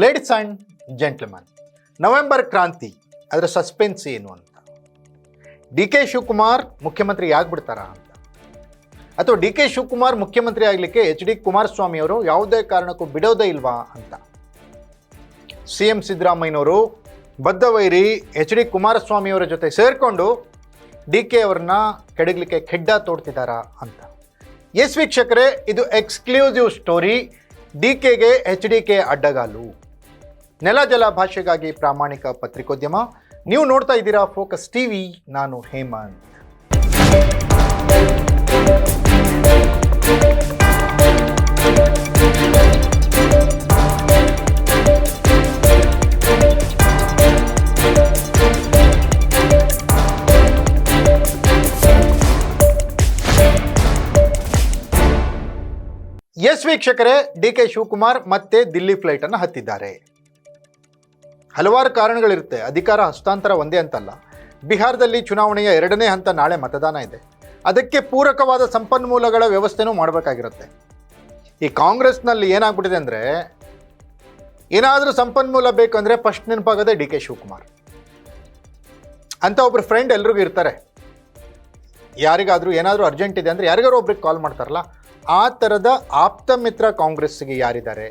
Ladies and gentleman November ಕ್ರಾಂತಿ ಅದರ suspense ಏನು ಅಂತ? ಡಿ ಕೆ ಶಿವಕುಮಾರ್ ಮುಖ್ಯಮಂತ್ರಿ ಆಗ್ಬಿಡ್ತಾರ ಅಂತ? ಅಥವಾ ಡಿ ಕೆ ಶಿವಕುಮಾರ್ ಮುಖ್ಯಮಂತ್ರಿ ಆಗಲಿಕ್ಕೆ ಎಚ್ ಡಿ ಕುಮಾರಸ್ವಾಮಿ ಅವರು ಯಾವುದೇ ಕಾರಣಕ್ಕೂ ಬಿಡೋದೇ ಇಲ್ವಾ ಅಂತ? ಸಿ ಎಂ ಸಿದ್ದರಾಮಯ್ಯನವರು ಬದ್ಧವೈರಿ ಎಚ್ ಡಿ ಕುಮಾರಸ್ವಾಮಿಯವರ ಜೊತೆ ಸೇರಿಕೊಂಡು ಡಿ ಕೆ ಅವ್ರನ್ನ ಕೆಡಗಲಿಕ್ಕೆ ಖೆಡ್ಡ ತೋಡ್ತಿದ್ದಾರಾ ಅಂತ? ಎಸ್ ವೀಕ್ಷಕರೇ, ಇದು ಎಕ್ಸ್ಕ್ಲೂಸಿವ್ ಸ್ಟೋರಿ ಡಿ ಕೆಗೆ ಎಚ್ ಡಿ ಕೆ ಅಡ್ಡಗಾಲು. ನೆಲ ಜಲ ಭಾಷೆಗಾಗಿ ಪ್ರಾಮಾಣಿಕ ಪತ್ರಿಕೋದ್ಯಮ. ನೀವು ನೋಡ್ತಾ ಇದ್ದೀರಾ ಫೋಕಸ್ ಟಿವಿ, ನಾನು ಹೇಮಂತ್. ವೀಕ್ಷಕರೇ ಡಿ ಕೆ ಶಿವಕುಮಾರ್ ಮತ್ತೆ ದಿಲ್ಲಿ ಫ್ಲೈಟ್ ಅನ್ನು ಹತ್ತಿದ್ದಾರೆ. ಹಲವಾರು ಕಾರಣಗಳಿರುತ್ತೆ. ಅಧಿಕಾರ, ಹಸ್ತಾಂತರ ಒಂದೇ ಅಂತಲ್ಲ. ಬಿಹಾರದಲ್ಲಿ ಚುನಾವಣೆಯ ಎರಡನೇ ಹಂತ ನಾಳೆ ಮತದಾನ ಇದೆ. ಅದಕ್ಕೆ ಪೂರಕವಾದ ಸಂಪನ್ಮೂಲಗಳ ವ್ಯವಸ್ಥೆನೂ ಮಾಡಬೇಕಾಗಿರುತ್ತೆ. ಈ ಕಾಂಗ್ರೆಸ್ನಲ್ಲಿ ಏನಾಗ್ಬಿಟ್ಟಿದೆ ಅಂದರೆ, ಏನಾದರೂ ಸಂಪನ್ಮೂಲ ಬೇಕು ಅಂದರೆ ಫಸ್ಟ್ ನೆನಪಾಗದೆ ಡಿ ಕೆ ಶಿವಕುಮಾರ್. ಅಂತ ಒಬ್ರು ಫ್ರೆಂಡ್ ಎಲ್ರಿಗೂ ಇರ್ತಾರೆ. ಯಾರಿಗಾದರೂ ಏನಾದರೂ ಅರ್ಜೆಂಟ್ ಇದೆ ಅಂದರೆ ಯಾರಿಗಾರು ಒಬ್ರಿಗೆ ಕಾಲ್ ಮಾಡ್ತಾರಲ್ಲ ಆ ಥರದ ಆಪ್ತ ಮಿತ್ರ ಕಾಂಗ್ರೆಸ್ಸಿಗೆ ಯಾರಿದ್ದಾರೆ?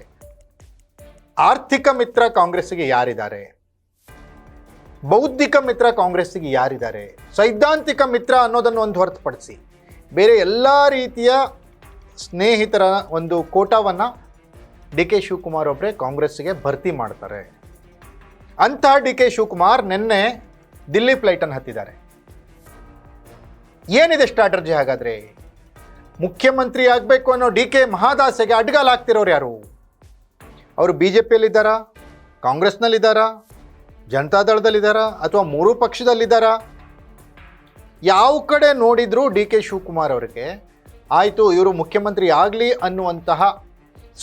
ಆರ್ಥಿಕ ಮಿತ್ರ ಕಾಂಗ್ರೆಸ್ಸಿಗೆ ಯಾರಿದ್ದಾರೆ? ಬೌದ್ಧಿಕ ಮಿತ್ರ ಕಾಂಗ್ರೆಸ್ಸಿಗೆ ಯಾರಿದ್ದಾರೆ? ಸೈದ್ಧಾಂತಿಕ ಮಿತ್ರ ಅನ್ನೋದನ್ನು ಒಂದು ಹೊರತುಪಡಿಸಿ ಬೇರೆ ಎಲ್ಲ ರೀತಿಯ ಸ್ನೇಹಿತರ ಒಂದು ಕೋಟಾವನ್ನು ಡಿ ಕೆ ಶಿವಕುಮಾರ್ ಒಬ್ಬರೇ ಕಾಂಗ್ರೆಸ್ಸಿಗೆ ಭರ್ತಿ ಮಾಡ್ತಾರೆ. ಅಂತಹ ಡಿ ಕೆ ಶಿವಕುಮಾರ್ ನಿನ್ನೆ ದಿಲ್ಲಿ ಫ್ಲೈಟನ್ನು ಹತ್ತಿದ್ದಾರೆ. ಏನಿದೆ ಸ್ಟ್ರಾಟರ್ಜಿ ಹಾಗಾದರೆ? ಮುಖ್ಯಮಂತ್ರಿ ಆಗಬೇಕು ಅನ್ನೋ ಡಿ ಕೆ ಮಹಾದಾಸೆಗೆ ಅಡ್ಗಾಲಾಗ್ತಿರೋರು ಯಾರು? ಅವರು ಬಿ ಜೆ ಪಿಯಲ್ಲಿದ್ದಾರಾ ಕಾಂಗ್ರೆಸ್ನಲ್ಲಿದ್ದಾರಾ? ಜನತಾದಳದಲ್ಲಿದ್ದಾರಾ? ಅಥವಾ ಮೂರು ಪಕ್ಷದಲ್ಲಿದ್ದಾರಾ? ಯಾವ ಕಡೆ ನೋಡಿದರೂ ಡಿ ಕೆ ಶಿವಕುಮಾರ್ ಅವರಿಗೆ, ಆಯಿತು, ಇವರು ಮುಖ್ಯಮಂತ್ರಿ ಆಗಲಿ ಅನ್ನುವಂತಹ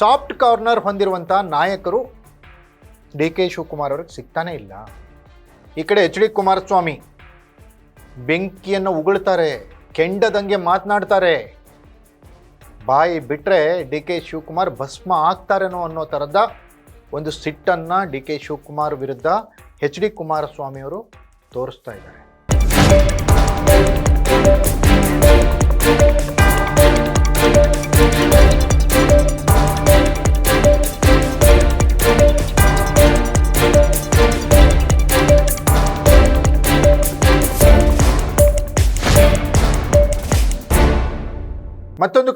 ಸಾಫ್ಟ್ ಕಾರ್ನರ್ ಹೊಂದಿರುವಂತಹ ನಾಯಕರು ಡಿ ಕೆ ಶಿವಕುಮಾರ್ ಅವ್ರಿಗೆ ಸಿಗ್ತಾನೇ ಇಲ್ಲ. ಈ ಕಡೆ ಎಚ್ ಡಿ ಕುಮಾರಸ್ವಾಮಿ ಬೆಂಕಿಯನ್ನು ಉಗುಳ್ತಾರೆ, ಕೆಂಡದಂಗೆ ಮಾತನಾಡ್ತಾರೆ. ಬಾಯಿ ಬಿಟ್ಟರೆ ಡಿ ಕೆ ಶಿವಕುಮಾರ್ ಭಸ್ಮ ಆಗ್ತಾರೇನೋ ಅನ್ನೋ ಥರದ ಒಂದು ಸಿಟ್ಟನ್ನು ಡಿ ಕೆ ಶಿವಕುಮಾರ್ ವಿರುದ್ಧ ಎಚ್ ಡಿ ಕುಮಾರಸ್ವಾಮಿಯವರು ತೋರಿಸ್ತಾ ಇದ್ದಾರೆ.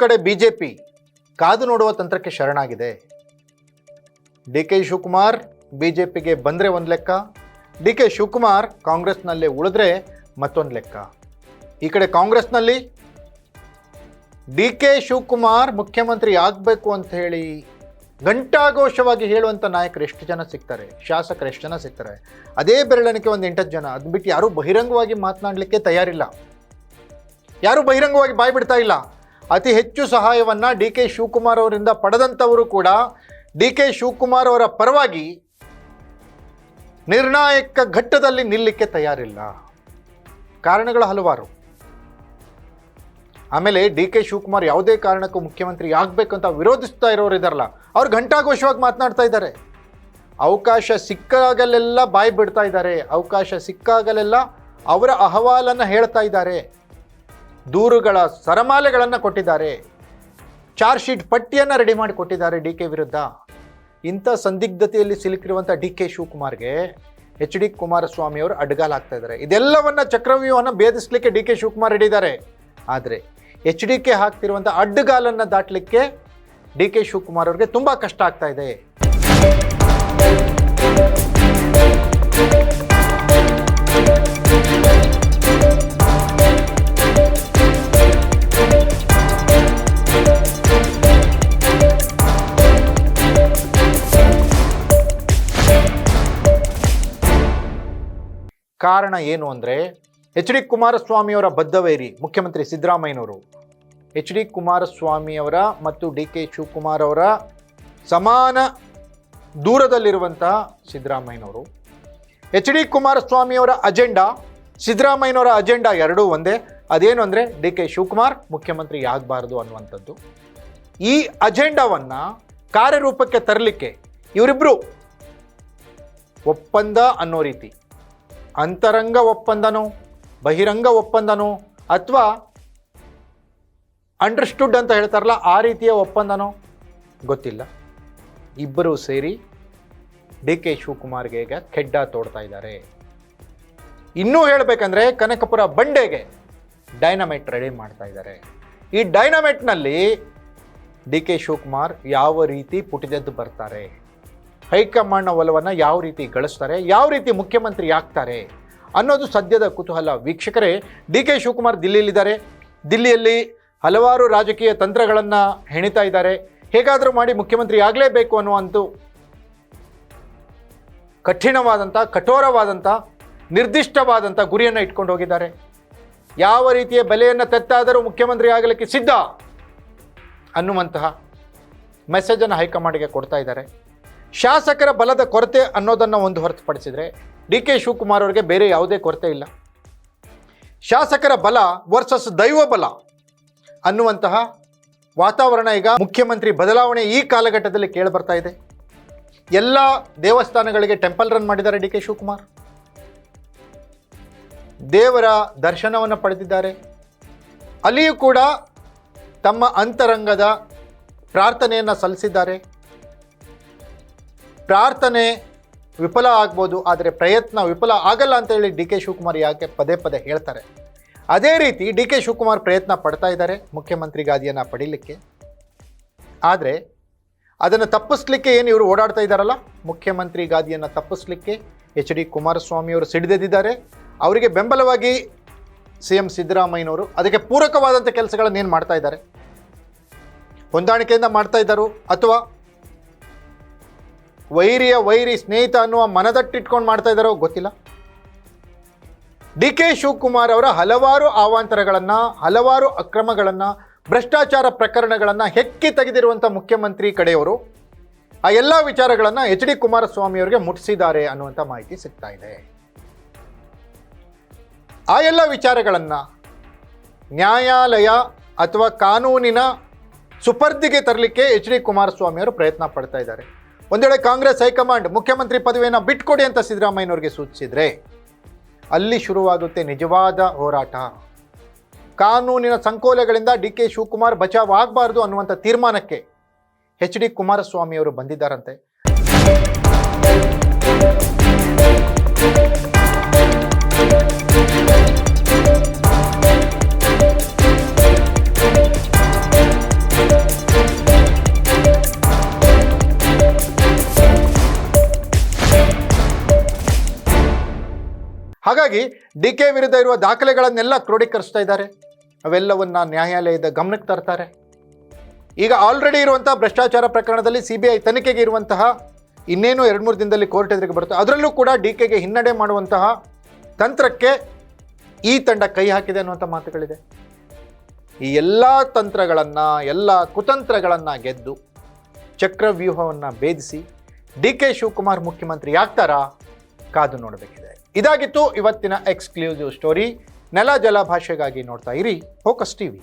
ಕಡೆ ಬಿ ಜೆ ಪಿ ಕಾದು ನೋಡುವ ತಂತ್ರಕ್ಕೆ ಶರಣಾಗಿದೆ. D K Shivakumar B J ಪಿಗೆ ಬಂದರೆ ಒಂದು ಲೆಕ್ಕ ಡಿ ಕೆ ಶಿವಕುಮಾರ್ ಕಾಂಗ್ರೆಸ್ನಲ್ಲೇ ಉಳಿದ್ರೆ ಮತ್ತೊಂದು ಲೆಕ್ಕ. ಈ ಕಡೆ ಕಾಂಗ್ರೆಸ್ನಲ್ಲಿ ಡಿ ಕೆ ಶಿವಕುಮಾರ್ ಮುಖ್ಯಮಂತ್ರಿ ಆಗಬೇಕು ಅಂತ ಹೇಳಿ ಘಂಟಾಘೋಷವಾಗಿ ಹೇಳುವಂಥ ನಾಯಕರು ಎಷ್ಟು ಜನ ಸಿಗ್ತಾರೆ, ಶಾಸಕರು ಎಷ್ಟು ಜನ ಸಿಗ್ತಾರೆ? ಅದೇ ಬೆರಳಣಿಕೆ ಒಂದು ಎಂಟತ್ತು ಜನ, ಅದು ಬಿಟ್ಟು ಯಾರೂ ಬಹಿರಂಗವಾಗಿ ಮಾತನಾಡಲಿಕ್ಕೆ ತಯಾರಿಲ್ಲ. ಯಾರೂ ಬಹಿರಂಗವಾಗಿ ಬಾಯಿ ಬಿಡ್ತಾ ಇಲ್ಲ. ಅತಿ ಹೆಚ್ಚು ಸಹಾಯವನ್ನು ಡಿ ಕೆ ಶಿವಕುಮಾರ್ ಅವರಿಂದ ಪಡೆದಂಥವರು ಕೂಡ ಡಿ ಕೆ ಶಿವಕುಮಾರ್ ಅವರ ಪರವಾಗಿ ನಿರ್ಣಾಯಕ ಘಟ್ಟದಲ್ಲಿ ನಿಲ್ಲಕ್ಕೆ ತಯಾರಿಲ್ಲ. ಕಾರಣಗಳು ಹಲವಾರು. ಆಮೇಲೆ ಡಿ ಕೆ ಶಿವಕುಮಾರ್ ಯಾವುದೇ ಕಾರಣಕ್ಕೂ ಮುಖ್ಯಮಂತ್ರಿ ಆಗಬೇಕು ಅಂತ ವಿರೋಧಿಸ್ತಾ ಇರೋರು ಇದ್ದಾರಲ್ಲ ಅವ್ರು ಘಂಟಾಘೋಷವಾಗಿ ಮಾತನಾಡ್ತಾ ಇದ್ದಾರೆ. ಅವಕಾಶ ಸಿಕ್ಕಾಗಲೆಲ್ಲ ಬಾಯಿ ಬಿಡ್ತಾ ಇದ್ದಾರೆ, ಅವಕಾಶ ಸಿಕ್ಕಾಗಲೆಲ್ಲ ಅವರ ಅಹವಾಲನ್ನು ಹೇಳ್ತಾ ಇದ್ದಾರೆ. ದೂರುಗಳ ಸರಮಾಲೆಗಳನ್ನು ಕೊಟ್ಟಿದ್ದಾರೆ. ಚಾರ್ಜ್ ಶೀಟ್ ಪಟ್ಟಿಯನ್ನು ರೆಡಿ ಮಾಡಿ ಕೊಟ್ಟಿದ್ದಾರೆ ಡಿ ಕೆ ವಿರುದ್ಧ. ಇಂಥ ಸಂದಿಗ್ಧತೆಯಲ್ಲಿ ಸಿಲುಕಿರುವಂಥ ಡಿ ಕೆ ಶಿವಕುಮಾರ್ಗೆ ಎಚ್ ಡಿ ಕುಮಾರಸ್ವಾಮಿ ಅವರು ಅಡ್ಗಾಲಾಗ್ತಾ ಇದ್ದಾರೆ. ಇದೆಲ್ಲವನ್ನ ಚಕ್ರವ್ಯೂಹವನ್ನು ಭೇದಿಸಲಿಕ್ಕೆ ಡಿ ಕೆ ಶಿವಕುಮಾರ್ ಹಿಡಿದ್ದಾರೆ ಆದರೆ ಎಚ್ ಡಿ ಕೆ ಹಾಕ್ತಿರುವಂಥ ಅಡ್ಡಗಾಲನ್ನು ದಾಟಲಿಕ್ಕೆ ಡಿ ಕೆ ಶಿವಕುಮಾರ್ ಅವ್ರಿಗೆ ತುಂಬ ಕಷ್ಟ ಆಗ್ತಾ ಇದೆ. ಕಾರಣ ಏನು ಅಂದರೆ ಎಚ್ ಡಿ ಕುಮಾರಸ್ವಾಮಿಯವರ ಬದ್ಧವೇರಿ ಮುಖ್ಯಮಂತ್ರಿ ಸಿದ್ದರಾಮಯ್ಯನವರು. ಎಚ್ ಡಿ ಕುಮಾರಸ್ವಾಮಿಯವರ ಮತ್ತು ಡಿ ಕೆ ಶಿವಕುಮಾರ್ ಅವರ ಸಮಾನ ದೂರದಲ್ಲಿರುವಂತಹ ಸಿದ್ದರಾಮಯ್ಯನವರು. ಎಚ್ ಡಿ ಕುಮಾರಸ್ವಾಮಿಯವರ ಅಜೆಂಡಾ, ಸಿದ್ದರಾಮಯ್ಯನವರ ಅಜೆಂಡಾ ಎರಡೂ ಒಂದೇ. ಅದೇನು ಅಂದರೆ ಡಿ ಕೆ ಶಿವಕುಮಾರ್ ಮುಖ್ಯಮಂತ್ರಿ ಆಗಬಾರ್ದು ಅನ್ನುವಂಥದ್ದು. ಈ ಅಜೆಂಡಾವನ್ನು ಕಾರ್ಯರೂಪಕ್ಕೆ ತರಲಿಕ್ಕೆ ಇವರಿಬ್ಬರು ಒಪ್ಪಂದ ಅನ್ನೋ ರೀತಿ ಅಂತರಂಗ ಒಪ್ಪಂದನೋ, ಬಹಿರಂಗ ಒಪ್ಪಂದನೋ, ಅಥವಾ ಅಂಡರ್ಸ್ಟುಡ್ ಅಂತ ಹೇಳ್ತಾರಲ್ಲ, ಆ ರೀತಿಯ ಒಪ್ಪಂದನೋ? ಗೊತ್ತಿಲ್ಲ. ಇಬ್ಬರು ಸೇರಿ ಡಿ ಕೆ ಶಿವಕುಮಾರ್ಗೆ ಈಗ ಖೆಡ್ಡ ತೋಡ್ತಾ ಇದ್ದಾರೆ. ಇನ್ನೂ ಹೇಳಬೇಕಂದ್ರೆ ಕನಕಪುರ ಬಂಡೆಗೆ ಡೈನಮೈಟ್ ರೆಡಿ ಮಾಡ್ತಾ ಇದ್ದಾರೆ. ಈ ಡೈನಮೈಟ್ನಲ್ಲಿ ಡಿ ಕೆ ಶಿವಕುಮಾರ್ ಯಾವ ರೀತಿ ಪುಟಿದೆದ್ದು ಬರ್ತಾರೆ? ಹೈಕಮಾಂಡ್ನ ಒಲವನ್ನು ಯಾವ ರೀತಿ ಗಳಿಸ್ತಾರೆ, ಯಾವ ರೀತಿ ಮುಖ್ಯಮಂತ್ರಿ ಆಗ್ತಾರೆ ಅನ್ನೋದು ಸದ್ಯದ ಕುತೂಹಲ. ವೀಕ್ಷಕರೇ, ಡಿ ಕೆ ಶಿವಕುಮಾರ್ ದಿಲ್ಲಿಯಲ್ಲಿದ್ದಾರೆ. ದಿಲ್ಲಿಯಲ್ಲಿ ಹಲವಾರು ರಾಜಕೀಯ ತಂತ್ರಗಳನ್ನು ಹೆಣಿತಾ ಇದ್ದಾರೆ. ಹೇಗಾದರೂ ಮಾಡಿ ಮುಖ್ಯಮಂತ್ರಿ ಆಗಲೇಬೇಕು ಅನ್ನುವಂತೂ ಕಠಿಣವಾದಂಥ ಕಠೋರವಾದಂಥ ನಿರ್ದಿಷ್ಟವಾದಂಥ ಗುರಿಯನ್ನು ಇಟ್ಕೊಂಡು ಹೋಗಿದ್ದಾರೆ. ಯಾವ ರೀತಿಯ ಬೆಲೆಯನ್ನು ತೆತ್ತಾದರೂ ಮುಖ್ಯಮಂತ್ರಿ ಆಗಲಿಕ್ಕೆ ಸಿದ್ಧ ಅನ್ನುವಂತಹ ಮೆಸೇಜನ್ನು ಹೈಕಮಾಂಡ್ಗೆ ಕೊಡ್ತಾ ಇದ್ದಾರೆ. ಶಾಸಕರ ಬಲದ ಕೊರತೆ ಅನ್ನೋದನ್ನು ಒಂದು ಹೊರತುಪಡಿಸಿದರೆ ಡಿ ಕೆ ಶಿವಕುಮಾರ್ ಅವರಿಗೆ ಬೇರೆ ಯಾವುದೇ ಕೊರತೆ ಇಲ್ಲ. ಶಾಸಕರ ಬಲ ವರ್ಸಸ್ ದೈವ ಬಲ ಅನ್ನುವಂತಹ ವಾತಾವರಣ ಈಗ ಮುಖ್ಯಮಂತ್ರಿ ಬದಲಾವಣೆ ಈ ಕಾಲಘಟ್ಟದಲ್ಲಿ ಕೇಳಿಬರ್ತಾ ಇದೆ. ಎಲ್ಲ ದೇವಸ್ಥಾನಗಳಿಗೆ ಟೆಂಪಲ್ ರನ್ ಮಾಡಿದ್ದಾರೆ ಡಿ ಕೆ ಶಿವಕುಮಾರ್. ದೇವರ ದರ್ಶನವನ್ನು ಪಡೆದಿದ್ದಾರೆ. ಅಲ್ಲಿಯೂ ಕೂಡ ತಮ್ಮ ಅಂತರಂಗದ ಪ್ರಾರ್ಥನೆಯನ್ನು ಸಲ್ಲಿಸಿದ್ದಾರೆ. ಪ್ರಾರ್ಥನೆ ವಿಫಲ ಆಗ್ಬೋದು, ಆದರೆ ಪ್ರಯತ್ನ ವಿಫಲ ಆಗಲ್ಲ ಅಂತೇಳಿ ಡಿ ಕೆ ಶಿವಕುಮಾರ್ ಯಾಕೆ ಪದೇ ಪದೇ ಹೇಳ್ತಾರೆ. ಅದೇ ರೀತಿ ಡಿ ಕೆ ಶಿವಕುಮಾರ್ ಪ್ರಯತ್ನ ಪಡ್ತಾ ಇದ್ದಾರೆ ಮುಖ್ಯಮಂತ್ರಿ ಗಾದಿಯನ್ನು ಪಡೀಲಿಕ್ಕೆ. ಆದರೆ ಅದನ್ನು ತಪ್ಪಿಸ್ಲಿಕ್ಕೆ ಏನು ಇವರು ಓಡಾಡ್ತಾ ಇದ್ದಾರಲ್ಲ? ಮುಖ್ಯಮಂತ್ರಿ ಗಾದಿಯನ್ನು ತಪ್ಪಿಸ್ಲಿಕ್ಕೆ ಎಚ್ ಡಿ ಕುಮಾರಸ್ವಾಮಿಯವರು ಸಿಡಿದೆದ್ದಿದ್ದಾರೆ. ಅವರಿಗೆ ಬೆಂಬಲವಾಗಿ ಸಿ ಎಂ ಸಿದ್ದರಾಮಯ್ಯನವರು ಅದಕ್ಕೆ ಪೂರಕವಾದಂಥ ಕೆಲಸಗಳನ್ನು ಏನು ಮಾಡ್ತಾ ಇದ್ದಾರೆ? ಹೊಂದಾಣಿಕೆಯಿಂದ ಮಾಡ್ತಾ ಇದ್ದಾರೋ ಅಥವಾ ವೈರಿಯ ವೈರಿ ಸ್ನೇಹಿತ ಅನ್ನುವ ಮನದಟ್ಟಿಟ್ಕೊಂಡು ಮಾಡ್ತಾ ಇದ್ದಾರೋ ಗೊತ್ತಿಲ್ಲ. ಡಿ ಕೆ ಶಿವಕುಮಾರ್ ಅವರ ಹಲವಾರು ಅವಾಂತರಗಳನ್ನು ಹಲವಾರು ಅಕ್ರಮಗಳನ್ನು, ಭ್ರಷ್ಟಾಚಾರ ಪ್ರಕರಣಗಳನ್ನು ಹೆಕ್ಕಿ ತೆಗೆದಿರುವಂಥ ಮುಖ್ಯಮಂತ್ರಿ ಕಡೆಯವರು ಆ ಎಲ್ಲ ವಿಚಾರಗಳನ್ನು ಎಚ್ ಡಿ ಕುಮಾರಸ್ವಾಮಿ ಅವರಿಗೆ ಮುಟ್ಟಿಸಿದ್ದಾರೆ ಅನ್ನುವಂಥ ಮಾಹಿತಿ ಸಿಗ್ತಾ ಇದೆ. ಆ ಎಲ್ಲ ವಿಚಾರಗಳನ್ನು ನ್ಯಾಯಾಲಯ ಅಥವಾ ಕಾನೂನಿನ ಸುಪರ್ದಿಗೆ ತರಲಿಕ್ಕೆ ಎಚ್ ಡಿ ಕುಮಾರಸ್ವಾಮಿಯವರು ಪ್ರಯತ್ನ ಪಡ್ತಾ ಇದ್ದಾರೆ. ಒಂದು ವೇಳೆ ಕಾಂಗ್ರೆಸ್ ಹೈಕಮಾಂಡ್ ಮುಖ್ಯಮಂತ್ರಿ ಪದವಿಯನ್ನು ಬಿಟ್ಕೊಡಿ ಅಂತ ಸಿದ್ದರಾಮಯ್ಯನವರಿಗೆ ಸೂಚಿಸಿದರೆ ಅಲ್ಲಿ ಶುರುವಾಗುತ್ತೆ ನಿಜವಾದ ಹೋರಾಟ. ಕಾನೂನಿನ ಸಂಕೋಲೆಗಳಿಂದ ಡಿ ಕೆ ಶಿವಕುಮಾರ್ ಬಚಾವ್ ಆಗಬಾರ್ದು ಅನ್ನುವಂಥ ತೀರ್ಮಾನಕ್ಕೆ ಎಚ್ ಡಿ ಕುಮಾರಸ್ವಾಮಿ ಅವರು ಬಂದಿದ್ದಾರಂತೆ. ಹಾಗಾಗಿ ಡಿ ಕೆ ವಿರುದ್ಧ ಇರುವ ದಾಖಲೆಗಳನ್ನೆಲ್ಲ ಕ್ರೋಢೀಕರಿಸ್ತಾ ಇದ್ದಾರೆ. ಅವೆಲ್ಲವನ್ನ ನ್ಯಾಯಾಲಯದ ಗಮನಕ್ಕೆ ತರ್ತಾರೆ. ಈಗ ಆಲ್ರೆಡಿ ಇರುವಂಥ ಭ್ರಷ್ಟಾಚಾರ ಪ್ರಕರಣದಲ್ಲಿ ಸಿ ಬಿ ಐ ತನಿಖೆಗೆ ಇರುವಂತಹ ಇನ್ನೇನು ಎರಡು ಮೂರು ದಿನದಲ್ಲಿ ಕೋರ್ಟ್ ಎದುರಿಗೆ ಬರುತ್ತೆ. ಅದರಲ್ಲೂ ಕೂಡ ಡಿ ಕೆಗೆ ಹಿನ್ನಡೆ ಮಾಡುವಂತಹ ತಂತ್ರಕ್ಕೆ ಈ ತಂಡ ಕೈ ಹಾಕಿದೆ ಅನ್ನುವಂಥ ಮಾತುಗಳಿದೆ. ಈ ಎಲ್ಲ ತಂತ್ರಗಳನ್ನು, ಎಲ್ಲ ಕುತಂತ್ರಗಳನ್ನು ಗೆದ್ದು, ಚಕ್ರವ್ಯೂಹವನ್ನು ಭೇದಿಸಿ ಡಿ ಕೆ ಶಿವಕುಮಾರ್ ಮುಖ್ಯಮಂತ್ರಿ ಆಗ್ತಾರಾ? ಕಾದು ನೋಡಬೇಕಿದೆ. ಇದಾಗಿತ್ತು ಇವತ್ತಿನ ಎಕ್ಸ್ಕ್ಲೂಸಿವ್ ಸ್ಟೋರಿ. ನೆಲ ಜಲ ಭಾಷೆಗಾಗಿ ನೋಡ್ತಾ ಇರಿ ಫೋಕಸ್ ಟಿವಿ